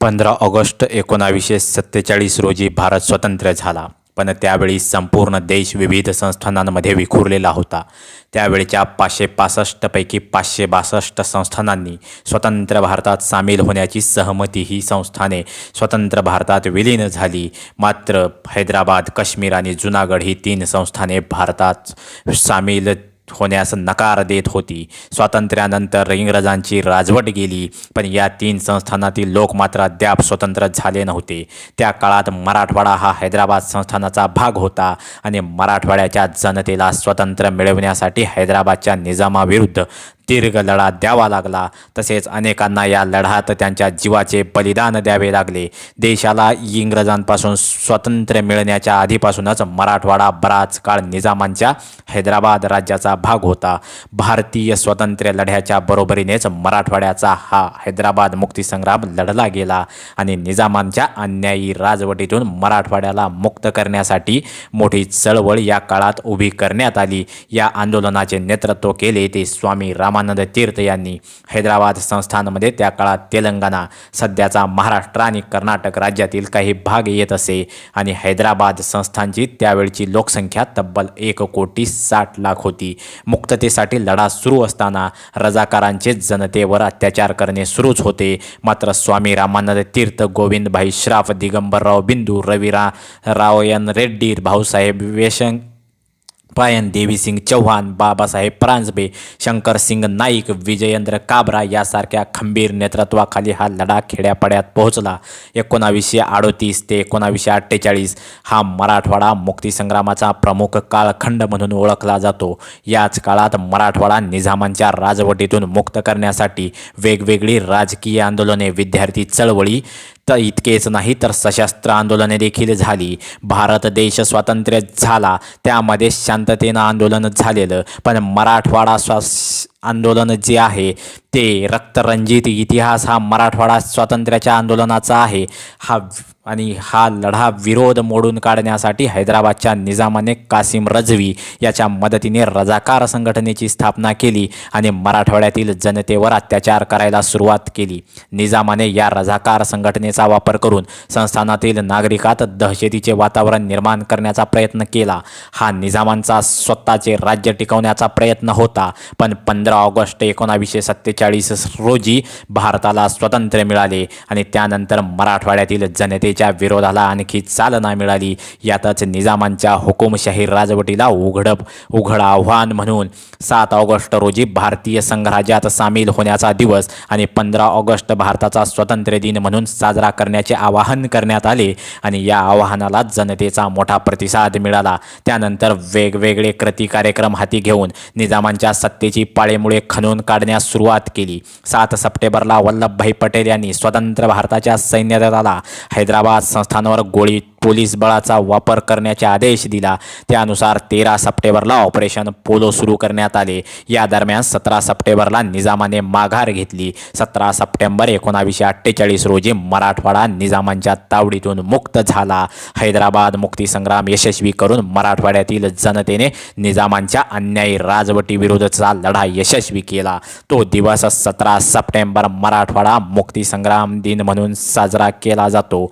पंधरा ऑगस्ट एकोणावीसशे सत्तेचाळीस रोजी भारत स्वतंत्र झाला. पण त्यावेळी संपूर्ण देश विविध संस्थानांमध्ये विखुरलेला होता. त्यावेळच्या पाचशे पासष्टपैकी पाचशे बासष्ट संस्थानांनी स्वतंत्र भारतात सामील होण्याची सहमती ही संस्थाने स्वतंत्र भारतात विलीन झाली. मात्र हैदराबाद काश्मीर आणि जुनागड ही तीन संस्थाने भारतात सामील होण्यास नकार देत होती. स्वातंत्र्यानंतर इंग्रजांची राजवट गेली पण या तीन संस्थानातील लोक मात्र अद्याप स्वतंत्र झाले नव्हते. त्या काळात मराठवाडा हा हैदराबाद संस्थानाचा भाग होता आणि मराठवाड्याच्या जनतेला स्वतंत्र मिळवण्यासाठी हैदराबादच्या निजामाविरुद्ध दीर्घ लढा द्यावा लागला. तसेच अनेकांना या लढ्यात त्यांच्या जीवाचे बलिदान द्यावे लागले. देशाला इंग्रजांपासून स्वातंत्र्य मिळण्याच्या आधीपासूनच मराठवाडा बराच काळ निजामांच्या हैदराबाद राज्याचा भाग होता. भारतीय स्वातंत्र्य लढ्याच्या बरोबरीनेच मराठवाड्याचा हा हैदराबाद मुक्तीसंग्राम लढला गेला आणि निजामांच्या अन्यायी राजवटीतून मराठवाड्याला मुक्त करण्यासाठी मोठी चळवळ या काळात उभी करण्यात आली. या आंदोलनाचे नेतृत्व केले ते स्वामी रामा रामानंद तीर्थ यांनी हैदराबाद संस्थानमध्ये त्या काळात तेलंगणा सध्याचा महाराष्ट्र आणि कर्नाटक राज्यातील काही भाग येत असे आणि हैदराबाद संस्थानची त्यावेळची लोकसंख्या तब्बल एक कोटी साठ लाख होती. मुक्ततेसाठी लढा सुरू असताना रजाकारांचे जनतेवर अत्याचार करणे सुरूच होते. मात्र स्वामी रामानंद तीर्थ गोविंदभाई श्राफ दिगंबरराव बिंदू रविरा रावयन रेड्डी भाऊसाहेब वेशं पायन देवीसिंग चव्हाण बाबासाहेब परांजपे शंकरसिंग नाईक विजयेंद्र काबरा यासारख्या खंबीर नेतृत्वाखाली हा लढा खेड्यापाड्यात पोहोचला. एकोणावीसशे अडोतीस ते एकोणावीसशे अठ्ठेचाळीस हा मराठवाडा मुक्तीसंग्रामाचा प्रमुख कालखंड म्हणून ओळखला जातो. याच काळात मराठवाडा निजामांच्या राजवटीतून मुक्त करण्यासाठी वेगवेगळी राजकीय आंदोलने विद्यार्थी चळवळी तर इतकेच नाही तर सशस्त्र आंदोलने देखील झाली. भारत देश स्वातंत्र्य झाला. त्यामध्ये शांततेनं आंदोलन झालेलं. पण मराठवाडा स्वास आंदोलन जे आहे ते रक्तरंजित इतिहास हा मराठवाडा स्वातंत्र्याच्या आंदोलनाचा आहे. हा आणि हा लढा विरोध मोडून काढण्यासाठी हैदराबादच्या निजामाने कासिम रजवी याच्या मदतीने रजाकार संघटनेची स्थापना केली आणि मराठवाड्यातील जनतेवर अत्याचार करायला सुरुवात केली. निजामाने या रजाकार संघटनेचा वापर करून संस्थानातील नागरिकात दहशतीचे वातावरण निर्माण करण्याचा प्रयत्न केला. हा निजामांचा स्वतःचे राज्य टिकवण्याचा प्रयत्न होता पण पंधरा पंधरा ऑगस्ट एकोणावीसशे सत्तेचाळीस रोजी भारताला स्वातंत्र्य मिळाले आणि त्यानंतर मराठवाड्यातील जनतेच्या विरोधाला आणखी चालना मिळाली. यातच निजामांच्या हुकुमशाही राजवटीला उघडप उघड आव्हान म्हणून सात ऑगस्ट रोजी भारतीय संघराज्यात सामील होण्याचा दिवस आणि पंधरा ऑगस्ट भारताचा स्वातंत्र्य दिन म्हणून साजरा करण्याचे आवाहन करण्यात आले आणि या आवाहनाला जनतेचा मोठा प्रतिसाद मिळाला. त्यानंतर वेगवेगळे कृती कार्यक्रम हाती घेऊन निजामांच्या सत्तेची पाळेमुळे खणून काढण्यास सुरुवात केली. सात सप्टेंबरला वल्लभभाई पटेल यांनी स्वतंत्र भारताच्या सैन्य दलाला हैदराबाद संस्थानावर गोळी पोलीस बळाचा वापर करण्याचे आदेश दिला. त्यानुसार तेरा सप्टेंबरला ऑपरेशन पोलो सुरू करण्यात आले. या दरम्यान सतरा सप्टेंबरला निजामाने माघार घेतली. सतरा सप्टेंबर एकोणावीसशे अठ्ठेचाळीस रोजी मराठवाडा निजामांच्या तावडीतून मुक्त झाला. हैदराबाद मुक्तीसंग्राम यशस्वी करून मराठवाड्यातील जनतेने निजामांच्या अन्यायी राजवटीविरुद्धचा लढा यशस्वी केला. तो दिवस सतरा सप्टेंबर मराठवाडा मुक्तीसंग्राम दिन म्हणून साजरा केला जातो.